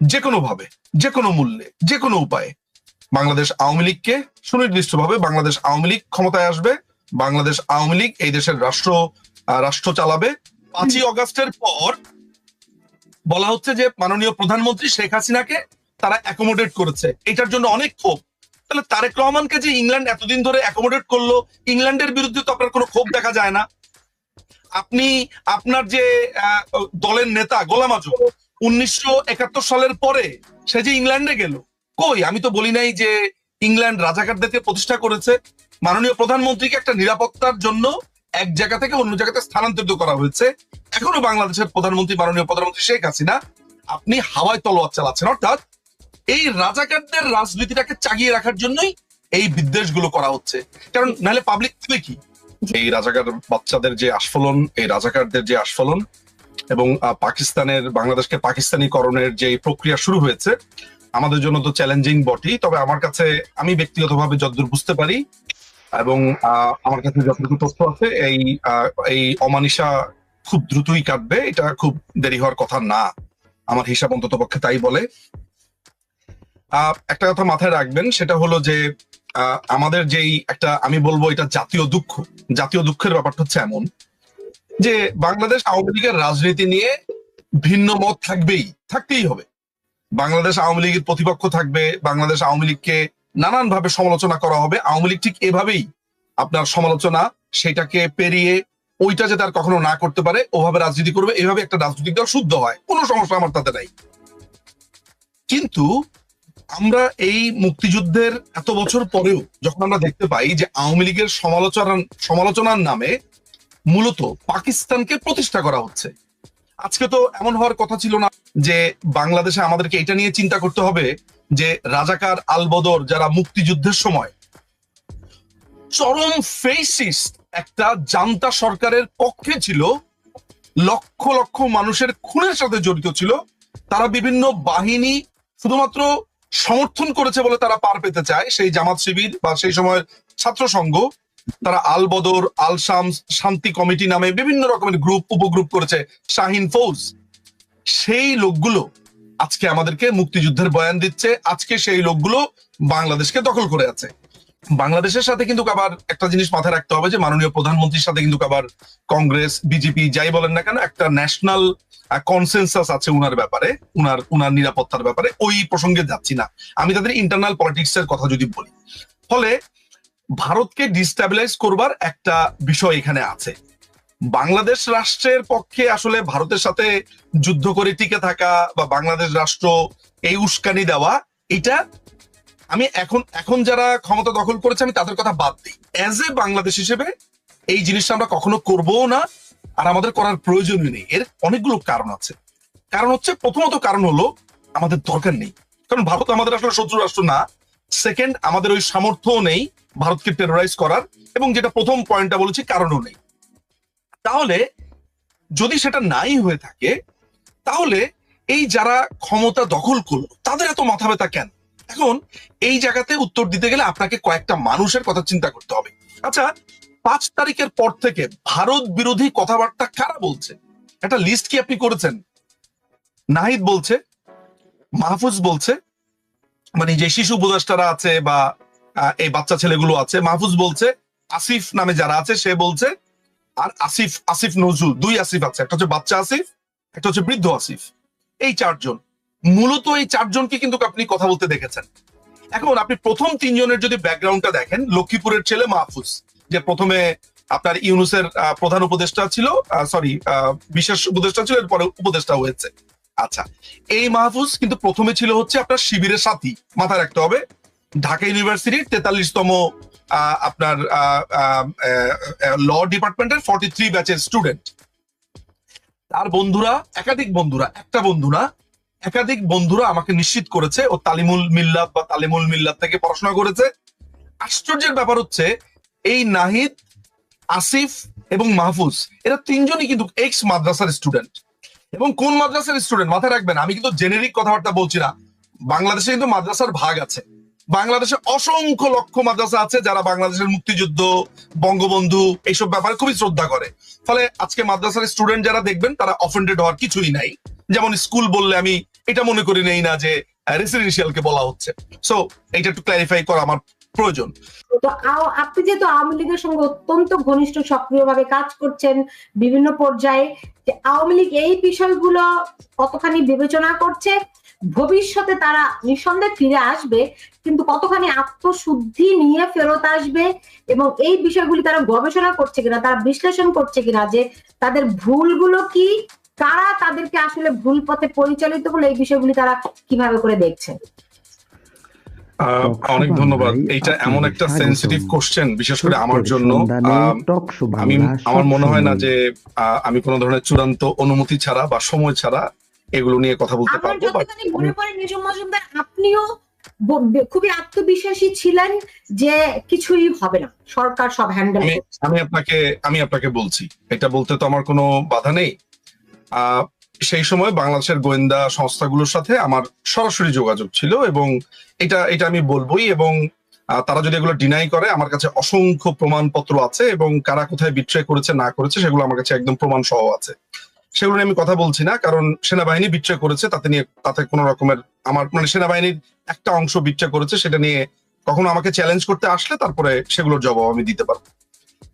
যে কোনো ভাবে যে কোনো মূল্যে যে কোনো উপায়ে। বাংলাদেশ আওয়ামী লীগকে সুনির্দিষ্টভাবে বাংলাদেশ আওয়ামী লীগ ক্ষমতায় আসবে। বাংলাদেশ আওয়ামী লীগ এই দেশের রাষ্ট্র রাষ্ট্র চালাবে। পাঁচই অগস্টের পর বলা হচ্ছে যে মাননীয় প্রধানমন্ত্রী শেখ হাসিনাকে তারা অ্যাকোমোডেট করেছে। এটার জন্য অনেক ক্ষোভ। তাহলে তারেক রহমানকে যে ইংল্যান্ড এতদিন ধরে অ্যাকোমোডেট করল, ইংল্যান্ডের বিরুদ্ধে তো আপনার কোনো ক্ষোভ দেখা যায় না। আপনি, আপনার যে দলের নেতা গোলাম আজম উনিশশো একাত্তর সালের পরে সে যে ইংল্যান্ডে গেল, কই? আমি তো বলি নাই যে ইংল্যান্ড রাজাকারদেরকে প্রতিষ্ঠা করেছে। মাননীয় প্রধানমন্ত্রীকে একটা নিরাপত্তার জন্য এক জায়গা থেকে অন্য জায়গাতে স্থানান্তরিত করা হয়েছে। এখনও বাংলাদেশের প্রধানমন্ত্রী, মাননীয় প্রধানমন্ত্রী শেখ হাসিনা, আপনি হাওয়ায় তলোয়ার চালাচ্ছেন। অর্থাৎ এই রাজাকারদের রাজনীতিটাকে চাগিয়ে রাখার জন্যই এই বিদ্বেষগুলো করা হচ্ছে। কারণ নাহলে পাবলিক কি? এই রাজাকার বাচ্চাদের যে আস্ফলন, এই রাজাকারদের যে আস্ফলন এবং পাকিস্তানের, বাংলাদেশকে পাকিস্তানিকরণের যে প্রক্রিয়া শুরু হয়েছে, আমাদের জন্য তো চ্যালেঞ্জিং বটেই, তবে আমার কাছে, আমি ব্যক্তিগতভাবে যতদূর বুঝতে পারি এবং আমার কাছে যতটুকু তথ্য আছে, এই এই অমানিসা খুব দ্রুতই কাটবে, এটা খুব দেরি হওয়ার কথা না, আমার হিসাব অন্তত পক্ষে তাই বলে। একটা কথা মাথায় রাখবেন, সেটা হলো যে আমাদের যেই একটা, আমি বলব এটা জাতীয় দুঃখ, জাতীয় দুঃখের ব্যাপারটা হচ্ছে এমন যে বাংলাদেশ আওয়ামী লীগের রাজনীতি নিয়ে ভিন্ন মত থাকবেই, থাকতেই হবে। বাংলাদেশ আওয়ামী লীগের প্রতিপক্ষ থাকবে, বাংলাদেশ আওয়ামী লীগকে নানান ভাবে সমালোচনা করা হবে। আওয়ামী লীগ ঠিক এভাবেই আপনার সমালোচনা, সেটাকে পেরিয়ে ওইটা যে তার কখনো না করতে পারে, ওভাবে রাজনীতি করবে, এভাবে একটা রাজনৈতিক দল শুদ্ধ হয়। কোনো সমস্যা আমার তাতে নাই। কিন্তু আমরা এই মুক্তিযুদ্ধের এত বছর পরেও যখন আমরা দেখতে পাই যে আওয়ামী লীগের সমালোচনা, সমালোচনার নামে মূলত পাকিস্তানকে প্রতিষ্ঠা করা হচ্ছে। আজকে তো এমন হওয়ার কথা ছিল না যে বাংলাদেশে আমাদেরকে এটা নিয়ে চিন্তা করতে হবে যে রাজাকার আলবদর যারা মুক্তিযুদ্ধের সময় চরম ফেসিস্ট একটা জান্তা সরকারের পক্ষে ছিল, লক্ষ লক্ষ মানুষের খুনের সাথে জড়িত ছিল, তারা বিভিন্ন বাহিনী শুধুমাত্র সমর্থন করেছে বলে তারা পার পেতে চায়, সেই জামাত শিবির বা সেই সময়ের ছাত্র সংঘ তারা আল বদর, আল শামস, শান্তি কমিটি নামে বিভিন্ন রকমের গ্রুপ উপগ্রুপ করেছে শাহিন ফৌজ। সেই লোকগুলো আজকে আমাদেরকে মুক্তিযুদ্ধের বয়ান দিচ্ছে। আজকে সেই লোকগুলো বাংলাদেশকে দখল করে আছে। বাংলাদেশের সাথে কিন্তু আবার একটা জিনিস মাথায় রাখতে হবে যে, মাননীয় প্রধানমন্ত্রীর সাথে কিন্তু আবার কংগ্রেস, বিজেপি যাই বলেন না কেন, একটা ন্যাশনাল কনসেন্সাস আছে উনার ব্যাপারে, উনার উনার নিরাপত্তার ব্যাপারে। ওই প্রসঙ্গে যাচ্ছি না। আমি তাদের ইন্টারনাল পলিটিক্স এর কথা যদি বলি। ফলে ভারতকে ডিস্টাবিলাইজ করবার একটা বিষয় এখানে আছে। বাংলাদেশ রাষ্ট্রের পক্ষে আসলে ভারতের সাথে যুদ্ধ করে টিকে থাকা বা বাংলাদেশ রাষ্ট্র এই উস্কানি দেওয়া, এটা আমি এখন এখন যারা ক্ষমতা দখল করেছে আমি তাদের কথা বাদ দিই। অ্যাজ এ বাংলাদেশ হিসেবে এই জিনিসটা আমরা কখনো করবও না, আর আমাদের করার প্রয়োজনই নেই। এর অনেকগুলো কারণ আছে। কারণ হচ্ছে, প্রথমত কারণ হলো আমাদের দরকার নেই। কারণ ভারত আমাদের আসলে শত্রু রাষ্ট্র না। সেকেন্ড আমাদের ওই সামর্থ্যও নেই। ভারতকে টেরোরাইজ করার এবং যেটা প্রথম পয়েন্টটা বলেছি, কারণও নেই। তাহলে যদি সেটা নাই হয়ে থাকে, তাহলে এই যারা ক্ষমতা দখল করল, তাদের এত মাথা ব্যথা কেন? এখন এই জায়গাতে উত্তর দিতে গেলে আপনাকে কয়েকটা মানুষের কথা চিন্তা করতে হবে। আচ্ছা পাঁচ তারিখের পর থেকে ভারত বিরোধী কথাবার্তা কারা বলছে? একটা লিস্ট কি আপনি করেছেন? নাহিদ বলছে, মাহফুজ বলছে মানে যে শিশু উপদেষ্টারা আছে বা এই বাচ্চা ছেলেগুলো আছে। মাহফুজ বলছে, আসিফ নামে যারা আছে, সে বলছে, আর আসিফ আসিফ নজরুল, দুই আসিফ আছে। একটা হচ্ছে বাচ্চা আসিফ, একটা হচ্ছে বৃদ্ধ আসিফ। এই চারজন। মূলত এই চারজনকে কিন্তু আপনি কথা বলতে দেখেছেন। এখন আপনি প্রথম তিনজনের যদি ব্যাকগ্রাউন্ডটা দেখেন, লক্ষ্মীপুরের ছেলে মাহফুজ, যে প্রথমে আপনার ইউনুসের প্রধান উপদেষ্টা ছিল সরি বিশেষ উপদেষ্টা ছিল, এরপরে উপদেষ্টা হয়েছে। আচ্ছা এই মাহফুজ কিন্তু প্রথমে ছিল হচ্ছে আপনার শিবিরের সাথী, মাথায় রাখতে হবে। ঢাকা ইউনিভার্সিটির তেতাল্লিশতম আপনার ল ডিপার্টমেন্টের ফর্টি থ্রি ব্যাচের স্টুডেন্ট তার বন্ধুরা, একাধিক বন্ধুরা, একটা বন্ধু না, একাধিক বন্ধুরা আমাকে নিশ্চিত করেছে, ও তালিমুল মিল্লাত বা তালিমুল মিল্লাত থেকে পড়াশোনা করেছে। আশ্চর্যের ব্যাপার হচ্ছে, এই নাহিদ, আসিফ এবং মাহফুজ, এরা তিনজনই কিন্তু এক্স মাদ্রাসার স্টুডেন্ট এবং কোন মাদ্রাসার স্টুডেন্ট মাথায় রাখবেন, আমি কিন্তু জেনেরিক কথাবার্তা বলছি না। বাংলাদেশে কিন্তু মাদ্রাসার ভাগ আছে। বাংলাদেশে অসংখ্য লক্ষ মাদ্রাসা আছে যারা বাংলাদেশের মুক্তিযুদ্ধ, বঙ্গবন্ধু এইসব ব্যাপারে খুবই শ্রদ্ধা করে। ফলে আজকে মাদ্রাসার স্টুডেন্ট যারা দেখবেন, তারা অফেন্ডেড হওয়ার কিছুই নাই। যেমন স্কুল বললে আমি এটা মনে করি নেই না যে রেসিডেন্সিয়ালকে বলা হচ্ছে। সো এটা একটু ক্ল্যারিফাই করা আমার প্রয়োজন। তো আপনি যেহেতু আওয়ামী লীগের সঙ্গে অত্যন্ত ঘনিষ্ঠ সক্রিয়ভাবে কাজ করছেন বিভিন্ন পর্যায়ে আওয়ামী লীগ এই বিষয়গুলো কতখানি বিবেচনা করছে ভবিষ্যতে তারা নিঃসন্দেহে ফিরে আসবে কিন্তু কতখানি আত্মশুদ্ধি নিয়ে ফেরত আসবে এবং এই বিষয়গুলি তারা গবেষণা করছে কিনা তারা বিশ্লেষণ করছে কিনা যে তাদের ভুলগুলো কি কারা তাদেরকে আসলে ভুল পথে পরিচালিত করলে এই বিষয়গুলি তারা কীভাবে করে দেখছে? আহ, অনেক ধন্যবাদ। এইটা এমন একটা সেন্সিটিভ কোশ্চেন বিশেষ করে আমার জন্য। আহ, আমি আমার মনে হয় না যে আহ, আমি কোনো ধরনের চূড়ান্ত অনুমতি ছাড়া বা সময় ছাড়া এগুলো নিয়ে কথা বলতে পারব মনে পড়ে নিজম মজুমদার আপনিও খুবই আত্মবিশ্বাসী ছিলেন যে কিছুই হবে না সরকার সব হ্যান্ডেল আমি আপনাকে আমি আপনাকে বলছি এটা বলতে তো আমার কোনো বাধা নেই। সেই সময় বাংলাদেশের গোয়েন্দা সংস্থাগুলোর সাথে আমার সরাসরি যোগাযোগ ছিল এবং এটা এটা আমি বলবোই এবং তারা যদি এগুলো ডিনাই করে আমার কাছে অসংখ্য প্রমাণপত্র আছে এবং কারা কোথায় বিট্রে করেছে না করেছে সেগুলো আমার কাছে একদম প্রমাণ সহ আছে। সেগুলো নিয়ে আমি কথা বলছি না, কারণ সেনাবাহিনী বিচ্ছয় করেছে, তাতে নিয়ে, তাতে কোনো রকমের আমার মানে সেনাবাহিনীর একটা অংশ বিট্রে করেছে, সেটা নিয়ে কখনো আমাকে চ্যালেঞ্জ করতে আসলে তারপরে সেগুলোর জবাব আমি দিতে পারব।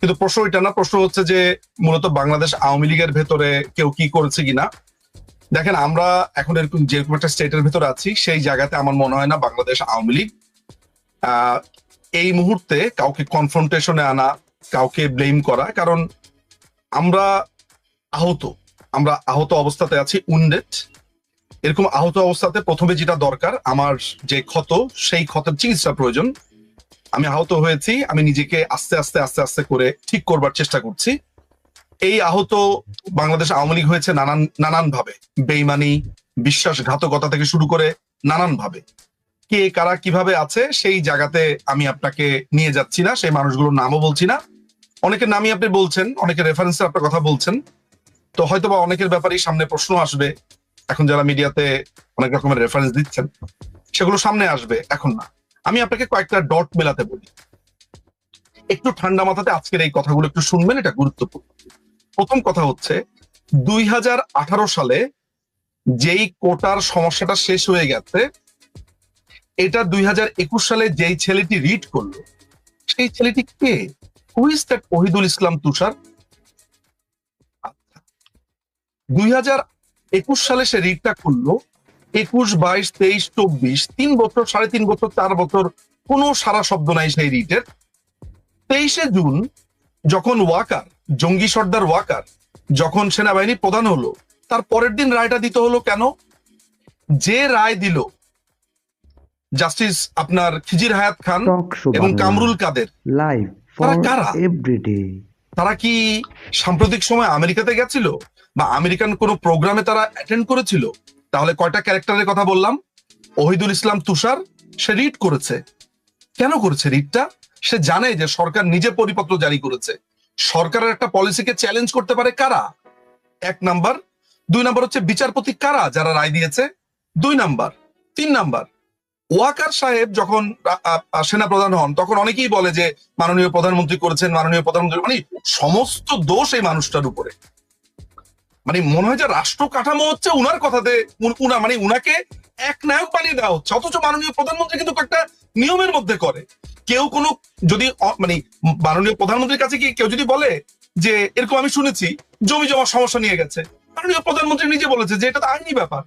কিন্তু প্রশ্ন এটা না, প্রশ্ন হচ্ছে যে মূলত বাংলাদেশ আওয়ামী লীগের ভেতরে কেউ কি করেছে কিনা দেখেন, আমরা এখন এরকম যেরকম একটা স্টেটের ভেতরে আছি, সেই জায়গাতে আমার মনে হয় না বাংলাদেশ আওয়ামী লীগ এই মুহূর্তে কাউকে কনফ্রন্টেশনে আনা, কাউকে ব্লেম করা, কারণ আমরা আহত। আমরা আহত অবস্থাতে আছি উন্ডেড। এরকম আহত অবস্থাতে প্রথমে যেটা দরকার, আমার যে ক্ষত, সেই ক্ষতের চিকিৎসা প্রয়োজন। আমি আহত হয়েছি, আমি নিজেকে আস্তে আস্তে আস্তে আস্তে করে ঠিক করবার চেষ্টা করছি। এই আহত বাংলাদেশ আওয়ামী লীগ হয়েছে নানান নানান ভাবে বেইমানি, বিশ্বাসঘাতকতা থেকে শুরু করে নানান ভাবে কে, কারা, কীভাবে আছে, সেই জায়গাতে আমি আপনাকে নিয়ে যাচ্ছি না, সেই মানুষগুলোর নামও বলছি না। অনেকের নামই আপনি বলছেন, অনেকের রেফারেন্সে আপনার কথা বলছেন। তো হয়তো বা অনেকের ব্যাপারেই সামনে প্রশ্ন আসবে। এখন যারা মিডিয়াতে অনেক রকমের রেফারেন্স দিচ্ছেন, সেগুলো সামনে আসবে, এখন না। আমি আপনাকে কয়েকটা ডট মেলাতে বলি। একটু ঠান্ডা মাথাতে আজকের এই কথাগুলো একটু শুনবেন, এটা গুরুত্বপূর্ণ। প্রথম কথা হচ্ছে, দুই হাজার আঠারো সালে যেই কোটার সমস্যাটা শেষ হয়ে গেছে, এটা দুই হাজার একুশ সালে যেই ছেলেটি রিড করল, সেই ছেলেটি কে? হুইজ দ্যাট ওহিদুল ইসলাম তুষার দুই একুশ সালে সে রিটটা করল একুশ বাইশ তেইশ চব্বিশ তিন বছর সাড়ে তিন বছর চার বছর কোনো সারা শব্দ নাই সেই রিটের। তেইশে জুন যখন ওয়াকার জঙ্গি সর্দার ওয়াকার যখন সেনাবাহিনী প্রধান হলো তার পরের দিন রায়টা দিতে হলো কেন? যে রায় দিল জাস্টিস আপনার খিজির হায়াত খান এবং কামরুল কাদের তারা কারা? তারা কি সাম্প্রতিক সময় আমেরিকাতে গেছিল? বা আমেরিকান কোন প্রোগ্রামে তারা অ্যাটেন্ড করেছিল? তাহলে কয়টা ক্যারেক্টারের কথা বললাম? ওহিদুল ইসলাম তুষার, সে রিড করেছে। কেন করেছে রিটটা সে জানে যে সরকার নিজে পরিপত্র জারি করেছে। সরকারের একটা পলিসিকে চ্যালেঞ্জ করতে পারে কারা? এক নাম্বার। দুই নাম্বার হচ্ছে বিচারপতি কারা যারা রায় দিয়েছে? দুই নাম্বার। তিন নাম্বার। ওয়াকার সাহেব যখন আ- আ- হন, তখন অনেকেই বলে যে মাননীয় প্রধানমন্ত্রী করেছেন, মাননীয় প্রধানমন্ত্রী মানে সমস্ত দোষ এই মানুষটার উপরে। মানে মনে হয় যে রাষ্ট্র কাঠামো হচ্ছে উনার কথাতে, উনা মানে উনাকে এক নায়ক বানিয়ে দেওয়া হচ্ছে। অথচ মাননীয় প্রধানমন্ত্রী কিন্তু একটা নিয়মের মধ্যে করে। কেউ কোনো, যদি মানে মাননীয় প্রধানমন্ত্রীর কাছে কি কেউ যদি বলে যে, এরকম আমি শুনেছি, জমি জমা সমস্যা নিয়ে গেছে। মাননীয় প্রধানমন্ত্রী নিজে বলেছে যে, এটা তো আইনি ব্যাপার।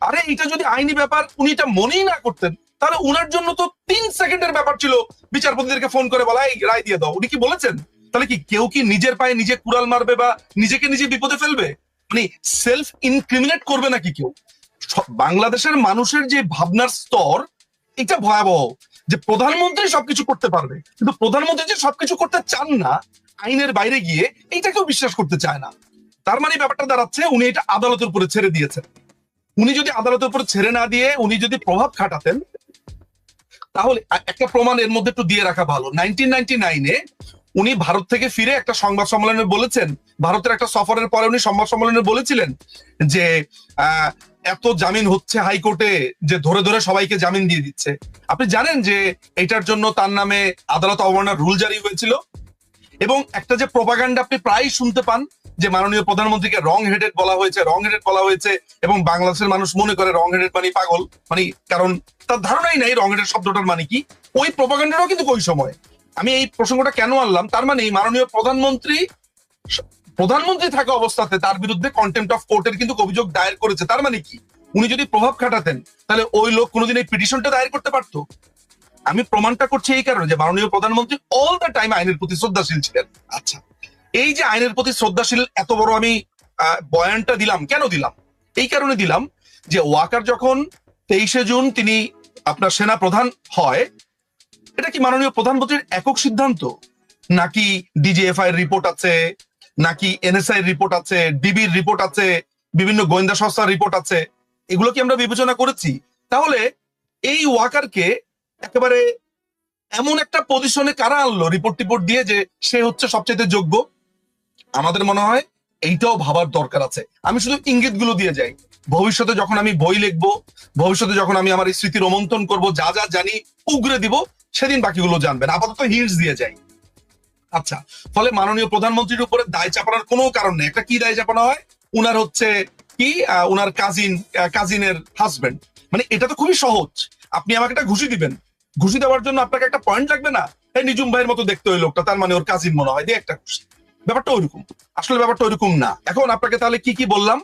আরে, এটা যদি আইনি ব্যাপার, উনি এটা মনেই না করতেন, তাহলে উনার জন্য তো তিন সেকেন্ডের ব্যাপার ছিল বিচারপতিদেরকে ফোন করে বলা, এই, রায় দিয়ে দাও। উনি কি বলেছেন? তাহলে কি কেউ কি নিজের পায়ে নিজে কুড়াল মারবে বা নিজেকে নিজে বিপদে ফেলবে? মানে সেলফ ইনক্রিমিনেট করবে নাকি কেউ? বাংলাদেশের মানুষের যে ভাবনার স্তর, এটা ভয়াবহ যে প্রধানমন্ত্রী সবকিছু করতে পারবে, কিন্তু প্রধানমন্ত্রী যে সবকিছু করতে চান না, আইনের বাইরে গিয়ে এইটা কেউ বিশ্বাস করতে চায় না। তার মানে ব্যাপারটা দাঁড়াচ্ছে, উনি এটা আদালতের উপরে ছেড়ে দিয়েছেন। উনি যদি আদালতের উপরে ছেড়ে না দিয়ে উনি যদি প্রভাব খাটাতেন, তাহলে একটা প্রমাণ এর মধ্যে একটু দিয়ে রাখা ভালো। নাইনটিন নাইনটি নাইনে উনি ভারত থেকে ফিরে একটা সংবাদ সম্মেলনে বলেছেন, ভারতের একটা সফরের পরে উনি সংবাদ সম্মেলনে বলেছিলেন যে এত জামিন হচ্ছে হাইকোর্টে যে ধরে ধরে সবাইকে জামিন দিয়ে দিচ্ছে। আপনি জানেন যে এটার জন্য তার নামে আদালত অবমাননার রুল জারি হয়েছিল? এবং একটা যে প্রপাগান্ডা আপনি প্রায়ই শুনতে পান যে মাননীয় প্রধানমন্ত্রীকে রং হেডেড বলা হয়েছে রং হেডেড বলা হয়েছে, এবং বাংলাদেশের মানুষ মনে করে রং হেডেড মানে পাগল মানে কারণ তার ধারণাই নাই রং হেডেড শব্দটার মানে কি? ওই প্রপাগান্ডারও কিন্তু ওই সময়। আমি এই প্রসঙ্গটা কেন আনলাম? তার মানে মাননীয় প্রধানমন্ত্রী প্রধানমন্ত্রী থাকা অবস্থাতে তার বিরুদ্ধে কন্টেম্প অফ কোর্টের কিন্তু অভিযোগ দায়ের করেছে। তার মানে কি? উনি যদি প্রভাব খাটাতেন তাহলে ওই লোক কোনোদিন এই পিটিশনটা দায়ের করতে পারতো? আমি প্রমাণটা করছি এই কারণে যে মাননীয় প্রধানমন্ত্রী অল দ্য টাইম আইনের প্রতি শ্রদ্ধাশীল ছিলেন। আচ্ছা। এই যে আইনের প্রতি শ্রদ্ধাশীল এত বড় আমি আহ, বয়ানটা দিলাম। কেন দিলাম? এই কারণে দিলাম যে ওয়াকার যখন তেইশে জুন তিনি আপনার সেনা প্রধান হয় এটা কি মাননীয় প্রধানমন্ত্রীর একক সিদ্ধান্ত? নাকি ডিজিএফআই রিপোর্ট আছে, নাকি এনএসআই রিপোর্ট আছে ডিবির রিপোর্ট আছে, বিভিন্ন গোয়েন্দা সংস্থার রিপোর্ট আছে, এগুলো কি আমরা বিবেচনা করেছি? তাহলে এই ওয়াকারকে একেবারে এমন একটা পজিশনে কারা আনলো? রিপোর্ট টিপোর্ট দিয়ে যে সে হচ্ছে সবচেয়ে যোগ্য? আমাদের মনে হয় এইটাও ভাবার দরকার আছে। আমি শুধু ইঙ্গিতগুলো দিয়ে যাই। ভবিষ্যতে যখন আমি বই লিখব, ভবিষ্যতে যখন আমি আমার স্মৃতি রোমন্থন করব, যা যা জানি, উগরে দিব সেদিন বাকিগুলো জানবেন। আপাতত হিন্টস দিয়ে যাই। আচ্ছা ফলে মাননীয় প্রধানমন্ত্রীর উপরে দায় চাপানোর কোনো কারণ নেই। একটা কি দায় চাপানো হয়? উনার হচ্ছে কি? উনার কাজিন কাজিনের হাজবেন্ড মানে এটা তো খুবই সহজ। আপনি আমাকে একটা ঘুষি দিবেন। ঘুষি দেওয়ার জন্য আপনাকে একটা পয়েন্ট লাগবে না? এই নিজুম ভাইয়ের মতো দেখতে ওই লোকটা, তার মানে ওর কাজিন মনে হয়। দিয়ে একটা ঘুষি। ব্যাপারটা ওইরকম। আসলে ব্যাপারটা ওইরকম না। এখন আপনাকে তাহলে কি কি বললাম?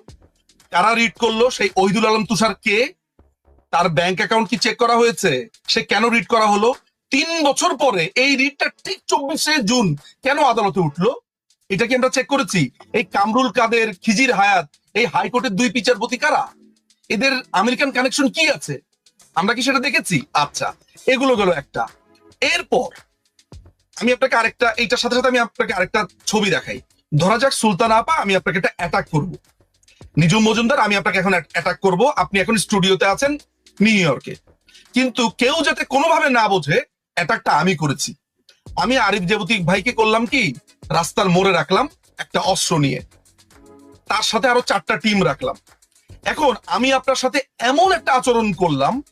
কারা রিড করল? সেই ওহিদুল আলম তুষার কে? তার ব্যাংক অ্যাকাউন্ট কি চেক করা হয়েছে? সে কেন রিড করা হলো? তিন বছর পরে এই রিটটা ঠিক চব্বিশে জুন কেন আদালতে উঠল? এটা কি আমরা চেক করেছি? এই কামরুল কাদের খিজির হায়াত, এই হাইকোর্টের দুই বিচারপতি কারা? এদের আমেরিকান কানেকশন কি আছে? আমরা কি সেটা দেখেছি? আচ্ছা এগুলো গেল একটা। এরপর আমি আপনাকে আরেকটা, এইটার সাথে সাথে আমি আপনাকে আরেকটা ছবি দেখাই। ধরা যাক সুলতান আপা, আমি আপনাকে একটা অ্যাটাক করব। নিজুম মজুমদার, আমি আপনাকে এখন অ্যাটাক করব। আপনি এখন স্টুডিওতে আছেন নিউ ইয়র্কে কিন্তু কেউ যাতে কোনোভাবে না বোঝে অ্যাটাকটা আমি করেছি। আমি আরিফ জেবতিক ভাইকে করলাম কি? রাস্তার মোড়ে রাখলাম একটা অস্ত্র নিয়ে। তার সাথে আরও চারটা টিম রাখলাম। এখন আমি আপনার সাথে এমন একটা আচরণ করলাম,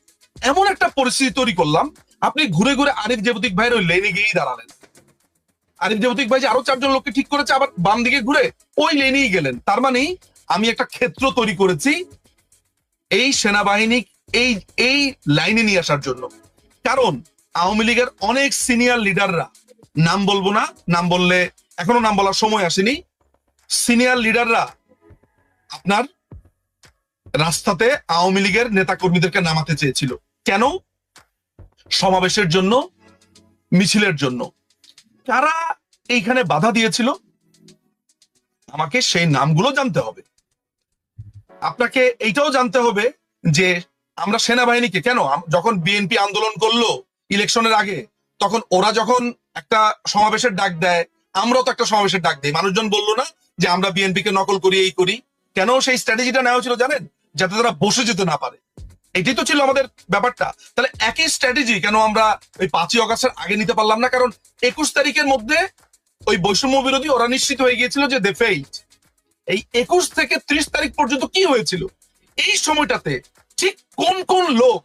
এমন একটা পরিস্থিতি তৈরি করলাম, আপনি ঘুরে ঘুরে আরিফ জেবতিক ভাইয়ের ওই লেনে গিয়েই দাঁড়ালেন। আরিফ জেবতিক ভাই যে আরও চারজন লোককে ঠিক করেছে, আবার বাম দিকে ঘুরে ওই লেনেই গেলেন। তার মানে আমি একটা ক্ষেত্র তৈরি করেছি এই সেনাবাহিনী, এই এই লাইনে নিয়ে আসার জন্য। কারণ আওয়ামী লীগের অনেক সিনিয়র লিডাররা নাম বলব না, নাম বললে এখনও নাম বলার সময় আসেনি। সিনিয়র লিডাররা আপনার রাস্তাতে আওয়ামী লীগের নেতা কর্মীদেরকে নামাতে চেয়েছিল। কেন? সমাবেশের জন্য, মিছিলের জন্য। কারা এইখানে বাধা দিয়েছিল? আমাকে সেই নামগুলো জানতে হবে। আপনাকে এইটাও জানতে হবে যে আমরা সেনাবাহিনীকে, কেন? যখন বিএনপি আন্দোলন করল ইলেকশনের আগে তখন ওরা যখন একটা সমাবেশের ডাক দেয়, আমরাও তো একটা সমাবেশের ডাক দিই। মানুষজন বলল না যে আমরা বিএনপি কে নকল করি, এই করি। কেন সেই স্ট্র্যাটেজিটা নেওয়া ছিল জানেন? যাতে তারা বসে যেতে না পারে। এটাই তো ছিল আমাদের ব্যাপারটা। তাহলে একই স্ট্র্যাটেজি কেন আমরা ওই পাঁচই অগাস্টের আগে নিতে পারলাম না? কারণ একুশ তারিখের মধ্যে ওই বৈষম্য বিরোধী ওরা নিশ্চিত হয়ে গিয়েছিল যে দে ফেইট এই একুশ থেকে ত্রিশ তারিখ পর্যন্ত কি হয়েছিল? এই সময়টাতে ঠিক কোন কোন লোক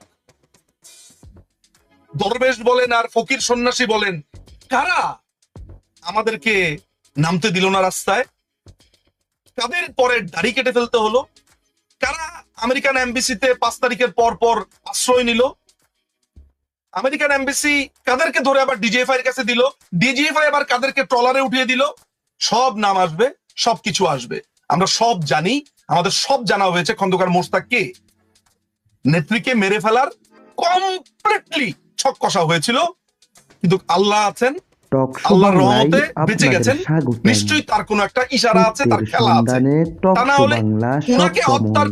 দরবেশ বলেন আর ফকির সন্ন্যাসী বলেন, কারা আমাদেরকে নামতে দিল না রাস্তায়? কাদের পরে দাড়ি কেটে ফেলতে হলো। কারা আমেরিকান এমবিসিতে পাঁচ তারিখের পর পর আশ্রয় নিল? আমেরিকান এমবিসি কাদেরকে ধরে আবার ডিজিএফআই এর কাছে দিল? ডিজিএফআই আবার কাদেরকে ট্রলারে উঠিয়ে দিল? সব নাম আসবে, সব কিছু আসবে। আমরা সব জানি, আমাদের সব জানা হয়েছে। খন্দকার মোস্তাক কে নেত্রীকে মেরে ফেলার কমপ্লিটলি ছক কষা হয়েছিল কিন্তু আল্লাহ আছেন আল্লাহর রহমতে বেঁচে গেছেন নিশ্চয়ই তার কোনো একটা ইশারা আছে তার খেলা আছে। তা না হলে উনাকে হত্যার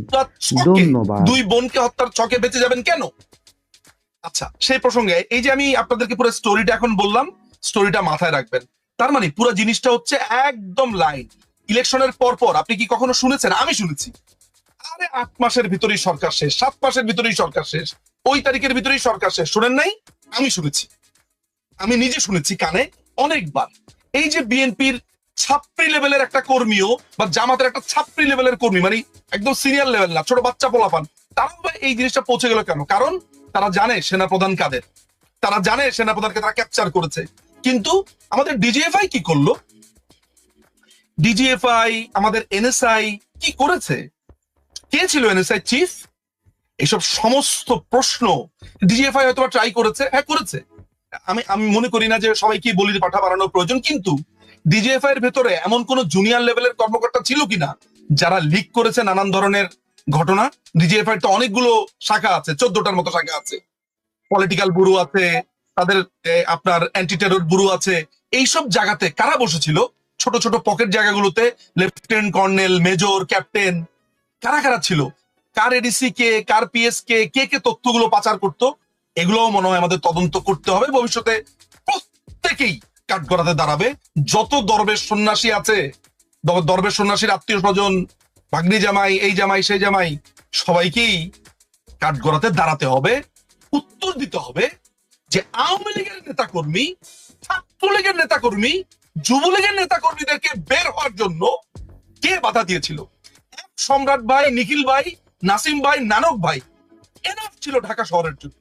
ছকে দুই বোনকে হত্যার ছকে বেঁচে যাবেন কেন? আচ্ছা সেই প্রসঙ্গে এই যে আমি আপনাদেরকে পুরো স্টোরিটা এখন বললাম স্টোরিটা মাথায় রাখবেন। তার মানে পুরো জিনিসটা হচ্ছে একদম লাইন ইলেকশনের পর পর আপনি কি কখনো শুনেছেন? আমি শুনেছি। আরে আট মাসের ভিতরেই সরকার শেষ সাত মাসের ভিতরেই সরকার শেষ। ওই তারিখের ভিতরেই সরকার শেষ। শুনেন নাই? আমি শুনেছি। আমি নিজে শুনেছি কানে অনেকবার। এই যে বিএনপির ছাপ্রি লেভেলের একটা কর্মীও বা জামাতের একটা ছাপ্রি লেভেলের কর্মী মানে একদম সিনিয়র লেভেল না, ছোট বাচ্চা পোলাপান, তারাও এই জিনিসটা পৌঁছে গেল কেন? কারণ তারা জানে সেনাপ্রধান কাদের। তারা জানে সেনাপ্রধানকে তারা ক্যাপচার করেছে। কিন্তু আমাদের ডিজিএফআই কি করল? ডিজিএফআই আমাদের এনএসআই কি করেছে? কে ছিল এনএসআই চিফ এসব সমস্ত প্রশ্ন ডিজিএফআই হয়তো ট্রাই করেছে। হ্যাঁ করেছে। আমি আমি মনে করি না যে সবাইকে বলি পাঠা বাড়ানোর প্রয়োজন, কিন্তু ডিজিএফআই এর ভেতরে এমন কোন জুনিয়র লেভেলের কর্মকর্তা ছিল কিনা, যারা লিক করেছে নানান ধরনের ঘটনা, ডিজিএফআই তো অনেকগুলো শাখা আছে, চোদ্দটার মতো শাখা আছে। পলিটিক্যাল ব্যুরো আছে, তাদের আপনার অ্যান্টি টেরর ব্যুরো আছে। এইসব জায়গাতে কারা বসেছিল? ছোট ছোট পকেট জায়গাগুলোতে লেফটেন্যান্ট কর্নেল মেজর ক্যাপ্টেন কারা কারা ছিল? কার এডিসি কে কার পিএস কে কে কে তথ্যগুলো পাচার করতো, এগুলোও মনে হয় আমাদের তদন্ত করতে হবে। ভবিষ্যতে প্রত্যেকেই কাঠগড়াতে দাঁড়াবে। যত দরবেশ সন্ন্যাসী আছে, দ- দরবেশ সন্ন্যাসীর আত্মীয় স্বজন, ভাগ্নি জামাই, এই জামাই, সেই জামাই, সবাইকেই কাঠগড়াতে দাঁড়াতে হবে। উত্তর দিতে হবে যে আওয়ামী লীগের নেতা কর্মী ছাত্রলীগের নেতা কর্মী যুবলীগের নেতা কর্মীদেরকে বের হওয়ার জন্য কে বাধা দিয়েছিল? সম্রাট ভাই, নিখিল ভাই নাসিম ভাই নানক ভাই এনাফ ছিল ঢাকা শহরের জন্য